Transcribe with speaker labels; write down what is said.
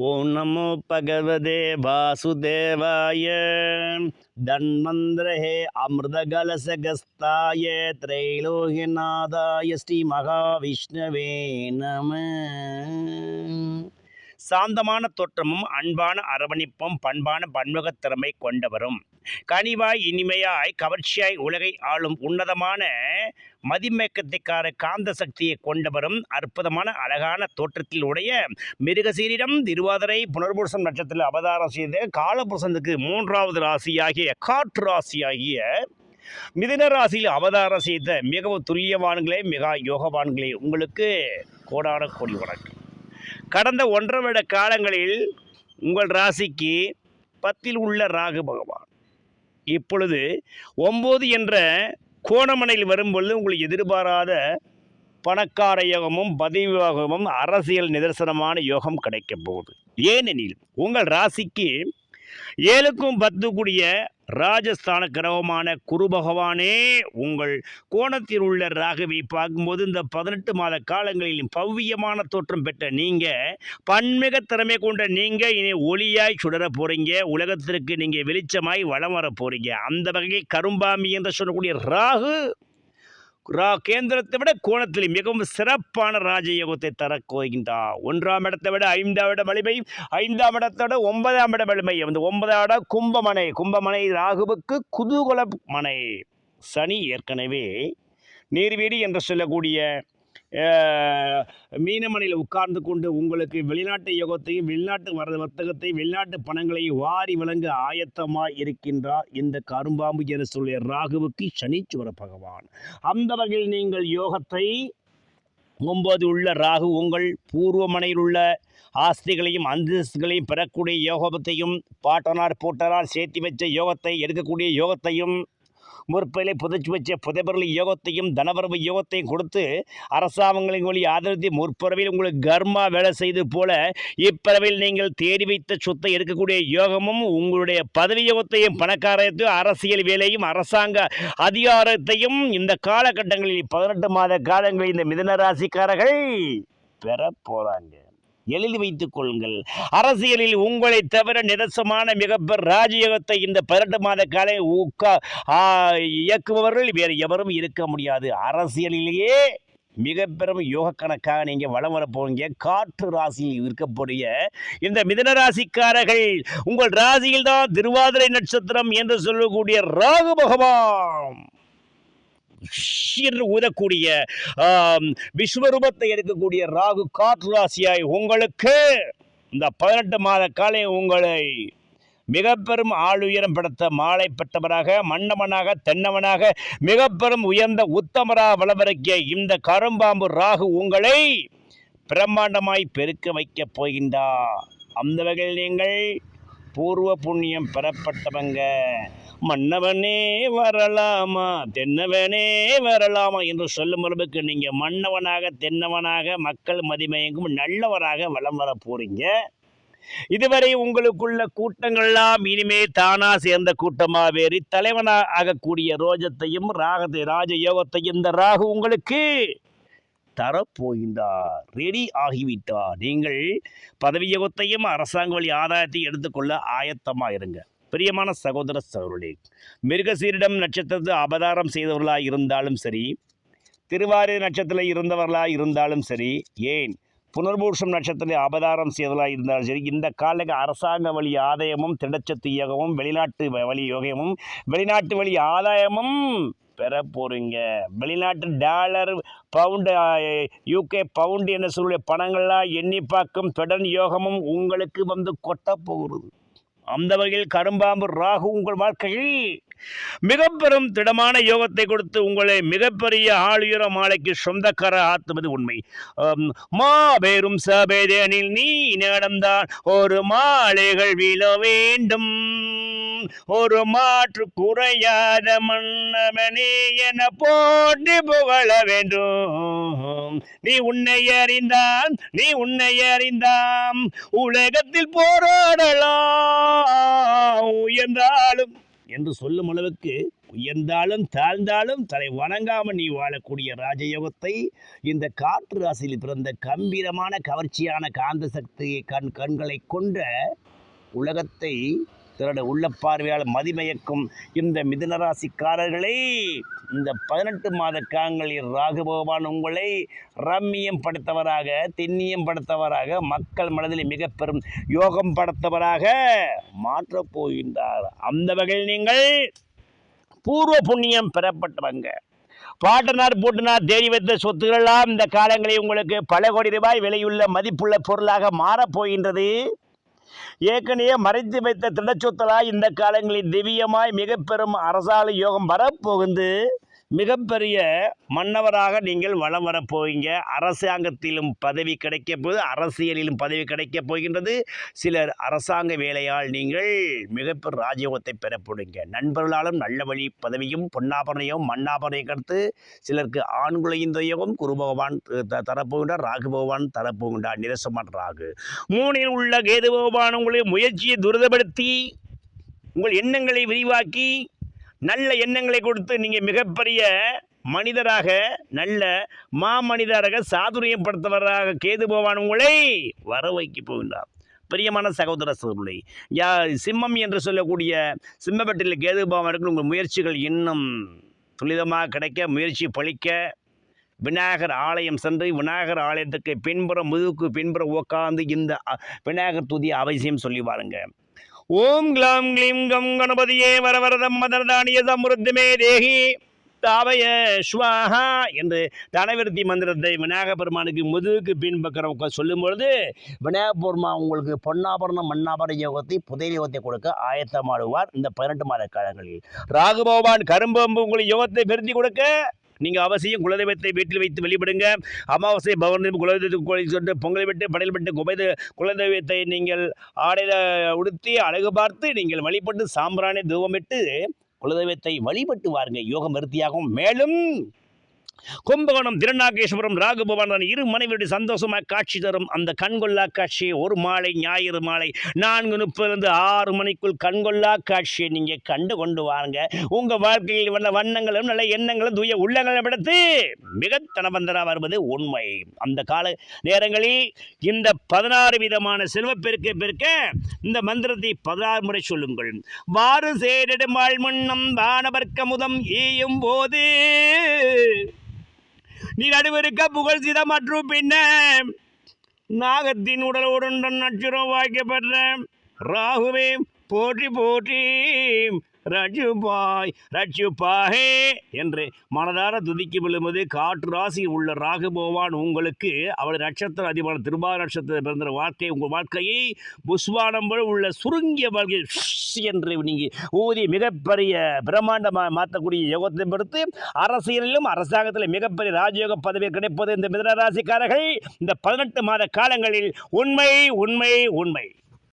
Speaker 1: ஓம் நமோ பகவதே வாசுதேவாய. தன்வந்திரஹே அமிர்தகலசகஸ்தாய. திரைலோகிநாதாய ஸ்ரீ மகாவிஷ்ணவே நம. சாந்தமான தோற்றமும் அன்பான அரவணைப்பும் பண்பான பன்முகத் திறமை கொண்டவரும். கனிவாய் இனிமையாய் கவர்ச்சியாய் உலகை ஆளும் உன்னதமான மதிமேக்கத்தைக்கார காந்த சக்தியை கொண்டவரும் அற்புதமான அழகான தோற்றத்தில் உடைய மிருகசீரிடம் திருவாதிரை புனர்புருஷம் நட்சத்திரத்தில் அவதாரம் செய்த காலபுருஷனுக்கு மூன்றாவது ராசியாகிய காற்று ராசியாகிய மிதின ராசியில் அவதாரம் செய்த மிகவும் துல்லியவான்களே மிக யோகவான்களே உங்களுக்கு கோடான கோடி வணக்கம். கடந்த ஒன்றரை வருட காலங்களில் உங்கள் ராசிக்கு பத்தில் உள்ள ராகு பகவான் இப்பொழுது ஒம்பது என்ற கோணமனையில் வரும்பொழுது உங்களுக்கு எதிர்பாராத பணக்கார யோகமும் பதவி யோகமும் அரசியல் நிதர்சனமான யோகம் கிடைக்க போகுது. ஏனெனில் உங்கள் ராசிக்கு ஏழுக்கும் பத்து கூடிய ராஜஸ்தான கிரகமான குரு பகவானே உங்கள் கோணத்தில் உள்ள ராகுவை பார்க்கும்போது இந்த பதினெட்டு மாத காலங்களிலும் பவ்யமான தோற்றம் பெற்ற நீங்கள் பன்மிக திறமை கொண்ட நீங்கள் இனி ஒளியாய் சுடர போகிறீங்க உலகத்திற்கு நீங்கள் வெளிச்சமாய் வளம் வர போகிறீங்க அந்த வகையை கரும்பாமி என்று சொல்லக்கூடிய ராகு ரா கேந்திரத்தை விட கோணத்தில் மிகவும் சிறப்பான ராஜயோகத்தை தரக்கோகின்றார் ஒன்றாம் இடத்தை விட ஐந்தாம் இட வலிமை ஐந்தாம் இடத்தை விட ஒன்பதாம் இட வலிமை. அந்த ஒன்பதாம் இட கும்பமனை கும்பமனை ராகுவுக்கு குதூகல மனை. சனி ஏற்கனவே நீர்வீடு என்று சொல்லக்கூடிய மீனமணியில் மீனமனையில் உட்கார்ந்து கொண்டு உங்களுக்கு வெளிநாட்டு யோகத்தையும் வெளிநாட்டு வர வர்த்தகத்தையும் வெளிநாட்டு பணங்களையும் வாரி வழங்க ஆயத்தமாக இருக்கின்றார் இந்த கரும்பாம்பு என சொல்லிய ராகுவுக்கு சனீச்சுவர பகவான். அந்த வகையில் நீங்கள் யோகத்தை ஒன்பது உள்ள ராகு உங்கள் பூர்வமனையில் உள்ள ஆஸ்திகளையும் அந்தஸ்துகளையும் பெறக்கூடிய யோகத்தையும் பாட்டனார் போட்டனார் சேர்த்து வச்ச யோகத்தை எடுக்கக்கூடிய யோகத்தையும் முற்பயிலை புதைச்சி வச்ச புதைபொருள் யோகத்தையும் தனவரவு யோகத்தையும் கொடுத்து அரசாங்கங்களின் வழி ஆதரித்து முற்பிறவில் உங்களுக்கு கர்மா வேலை செய்து போல இப்பறவையில் நீங்கள் தேடி வைத்த சொத்தை எடுக்கக்கூடிய யோகமும் உங்களுடைய பதவி யோகத்தையும் பணக்காரத்தையும் அரசியல் வேலையும் அரசாங்க அதிகாரத்தையும் இந்த காலகட்டங்களில் பதினெட்டு மாத காலங்களில் இந்த மிதன ராசிக்காரர்கள் பெற போறாங்க. எழுதி வைத்துக் கொள்ளுங்கள். அரசியலில் உங்களை தவிர நிரசமான மிகப்பெரிய ராஜயோகத்தை இந்த பதினெட்டு மாத கால உக்கா இயக்குபவர்கள் வேறு எவரும் இருக்க முடியாது. அரசியலிலேயே மிக பெரும் யோக கணக்காக நீங்கள் வளம் வரப்போங்க காற்று ராசியில் இருக்கக்கூடிய இந்த மிதன ராசிக்காரர்கள் உங்கள் ராசியில் தான் திருவாதிரை நட்சத்திரம் என்று சொல்லக்கூடிய ராகு பகவான். என்று ஊதக்கூடிய விஸ்வரூபத்தை எடுக்கக்கூடிய ராகு காற்று ராசியாய் உங்களுக்கு இந்த பதினெட்டு மாத காலை உங்களை மிக பெரும் ஆளுயரம் படுத்த மாலை பெற்றவராக மன்னவனாக தென்னவனாக மிக பெரும் உயர்ந்த உத்தமராக வளவரைக்கிய இந்த கரும்பாம்பு ராகு உங்களை பிரம்மாண்டமாய் பெருக்க வைக்கப் போகின்றார். அந்த வகையில் நீங்கள் பூர்வ புண்ணியம் பெறப்பட்டவங்க. மன்னவனே வரலாமா தென்னவனே வரலாமா என்று சொல்லும் அளவுக்கு நீங்கள் மன்னவனாக தென்னவனாக மக்கள் மதிமயங்கும் நல்லவராக வலம் வர போறீங்க. இதுவரை உங்களுக்குள்ள கூட்டங்கள்லாம் இனிமே தானா சேர்ந்த கூட்டமாக வேறி தலைவனாக ஆகக்கூடிய ரோஜத்தையும் ராகத்தை ராஜ யோகத்தையும் இந்த ராகு உங்களுக்கு தரப்போகின்றார். ரெடி ஆகிவிட்டார். நீங்கள் பதவி யோகத்தையும் அரசாங்க வழி ஆதாயத்தையும் எடுத்துக்கொள்ள ஆயத்தமாக இருங்க பிரியமான சகோதர சகோதரே மிருகசீரிடம் நட்சத்திரத்தை அபதாரம் செய்தவர்களாக இருந்தாலும் சரி திருவாரூர் நட்சத்திரத்தில் இருந்தவர்களாக இருந்தாலும் சரி ஏன் புனர்பூஷம் நட்சத்திரத்தில் அபதாரம் செய்தவர்களாக இருந்தாலும் சரி இந்த காலக அரசாங்க வழி ஆதாயமும் திடச்சத்து யோகமும் வெளிநாட்டு வழி யோகமும் வெளிநாட்டு வழி ஆதாயமும் பெற போகிறீங்க வெளிநாட்டு டாலர் பவுண்டு யூகே பவுண்டு என்ன சொல்லுடைய பணங்கள்லாம் எண்ணி பார்க்கும் தொடர் யோகமும் உங்களுக்கு வந்து கொட்ட போகிறது. அந்த வகையில் கரும்பாம்பு ராகு உங்கள் வாழ்க்கையில் மிக பெரும் திடமான யோகத்தை கொடுத்து உங்களை மிகப்பெரிய ஆளுயர மாலைக்கு சொந்தக்கார ஆத்துவது உண்மை. ஆம், மாபெரும் சபேதனில் நீ நடந்தான் ஒரு மாலைகள் வீழ வேண்டும். ஒரு மாற்று குறையாத மன்னமனே என போட்டி புகழ வேண்டும். நீ உன்னை அறிந்தான் நீ உன்னை அறிந்தாம். உலகத்தில் போராடலாம். உயர்ந்தாலும் என்று சொல்லும் அளவுக்கு உயர்ந்தாலும் தாழ்ந்தாலும் தலை வணங்காமல் நீ வாழக்கூடிய ராஜயோகத்தை இந்த காற்று ராசியில் பிறந்த கம்பீரமான கவர்ச்சியான காந்த சக்தியை கண் கண்களை கொண்ட உலகத்தை திருட உள்ள பார்வையால் மதிமயக்கும் இந்த மிதுனராசிக்காரர்களை இந்த பதினெட்டு மாத காலங்களில் ராகு பகவான் உங்களை ரம்மியம் படுத்தவராக திண்ணியம் படுத்தவராக மக்கள் மனதில் மிக பெரும் யோகம் படுத்தவராக மாற்றப் போகின்றார். அந்த வகையில் நீங்கள் பூர்வ புண்ணியம் பெறப்பட்டவங்க. பாட்டனார் பூட்டனார் தேடி வைத்த சொத்துகளெல்லாம் இந்த காலங்களில் உங்களுக்கு பல கோடி ரூபாய் விலையுள்ள மதிப்புள்ள பொருளாக மாறப்போகின்றது ஏற்கனவே மறைத்து வைத்த திடச்சொத்தலாய் இந்த காலங்களில் திவ்யமாய் மிக பெரும் அரசாலை யோகம் வரப்போகுந்து மிகப்பெரிய மன்னவராக நீங்கள் வலம் வரப்போவீங்க அரசாங்கத்திலும் பதவி கிடைக்க போது அரசியலிலும் பதவி கிடைக்கப் போகின்றது. சிலர் அரசாங்க வேலையால் நீங்கள் மிகப்பெரிய ராஜயோகத்தை பெறப்படுங்க நண்பர்களாலும் நல்ல வழி பதவியும் பொன்னாபரணையும் மண்ணாபரணையும் கடுத்து சிலருக்கு ஆண்குலையின் யோகம் குரு பகவான் த- தரப்போகின்றார் ராகு பகவான் தரப்போகின்றார் நிரசமான ராகு. மூணில் உள்ள கேது பகவான் உங்களுடைய முயற்சியை துரிதப்படுத்தி உங்கள் எண்ணங்களை விரிவாக்கி நல்ல எண்ணங்களை கொடுத்து நீங்கள் மிகப்பெரிய மனிதராக நல்ல மாமனிதராக சாதுரியப்படுத்தவராக கேது பகவான் உங்களை வர வைக்க போகின்றார். பிரியமான சகோதர சகோதரி யா சிம்மம் என்று சொல்லக்கூடிய சிம்மப்பட்டில் கேது பகவான் இருக்கு உங்கள் முயற்சிகள் இன்னும் துரிதமாக கிடைக்க முயற்சி பழிக்க விநாயகர் ஆலயம் சென்று விநாயகர் ஆலயத்துக்கு பின்புறம் முதுகுக்கு பின்புறம் உட்காந்து இந்த விநாயகர் துதி அவசியம் சொல்லி பாருங்கள் ஓம் கிளாம் க்ளீம் கம் கணபதியே வரவரதம் மதரதானிய சமுருத்தமே தேகி தாவய ஸ்வாஹா என்று தனவிருத்தி மந்திரத்தை விநாயக பெருமானுக்கு முதுகுக்கு பின்பக்கம் உட்கார் சொல்லும் பொழுது விநாயக பெருமா உங்களுக்கு பொன்னாபரணம் மண்ணாபரண யோகத்தை புதை யோகத்தை கொடுக்க ஆயத்தமாடுவார் இந்த பதினெட்டு மாத காலங்களில். ராகுபவான் கரும்பு அம்பு உங்களுக்கு யோகத்தை பெருத்தி கொடுக்க நீங்கள் அவசியம் குலதெய்வத்தை வீட்டில் வைத்து வழிபடுங்க. அமாவாசை பௌர்ணமி குலதெய்வத்துக்கு கோயில் சொல்லிட்டு பொங்கல் விட்டு படையல் விட்டு குபைத குலதெய்வத்தை நீங்கள் ஆடை உடுத்தி அழகு பார்த்து நீங்கள் வழிபட்டு சாம்பிராணி தூவமிட்டு குலதெய்வத்தை வழிபட்டு வாருங்க. யோகம் விருத்தியாகும் மேலும் கும்பகோணம் திருநாகேஸ்வரம் ராகுபவன் இரு மனைவியுடைய சந்தோஷமாக காட்சி தரும் அந்த கண்கொள்ளா காட்சியை ஒரு மாலை ஞாயிறு மாலை நான்கு முப்பதுலேருந்து ஆறு மணிக்குள் கண்கொள்ளா காட்சியை நீங்கள் கண்டு கொண்டு வாருங்க. உங்கள் வாழ்க்கையில் வந்த வண்ணங்களும் நல்ல எண்ணங்களும் தூய உள்ளங்களை விடுத்து மிக தனபந்தராக வருவது உண்மை. அந்த கால நேரங்களில் இந்த பதினாறு விதமான செல்வப்பெருக்க பெருக்க இந்த மந்திரத்தை பதினாறு முறை சொல்லுங்கள். வாறு சேரிடுமாள் முன்னம் வானவர்க்க முதம் ஈயும் போது நீ நடுவருக்க புகழ் சித மற்றும் பின்ன நாகத்தின் உடலுடன் நச்சுரம் வாய்க்கப்பட்ட ராகுவே போற்றி போற்றி. ரஜுபாய் ரஜுபாஹே என்று மனதார துதிக்கு விழும்போது காற்று ராசியில் உள்ள ராகுபோவான் உங்களுக்கு. அவள் நட்சத்திர அதிபர் திருபா நட்சத்திர பிறந்த வாழ்க்கை உங்கள் வாழ்க்கையை புஷ்வானம் போல உள்ள சுருங்கிய வாழ்க்கை என்று நீங்கள் ஊதி மிகப்பெரிய பிரம்மாண்டமாக மாற்றக்கூடிய யோகத்தை பொறுத்து அரசியலிலும் அரசாங்கத்தில் மிகப்பெரிய ராஜயோக பதவி கிடைப்பது இந்த மிதனராசிக்காரர்கள் இந்த பதினெட்டு மாத காலங்களில் உண்மை உண்மை உண்மை.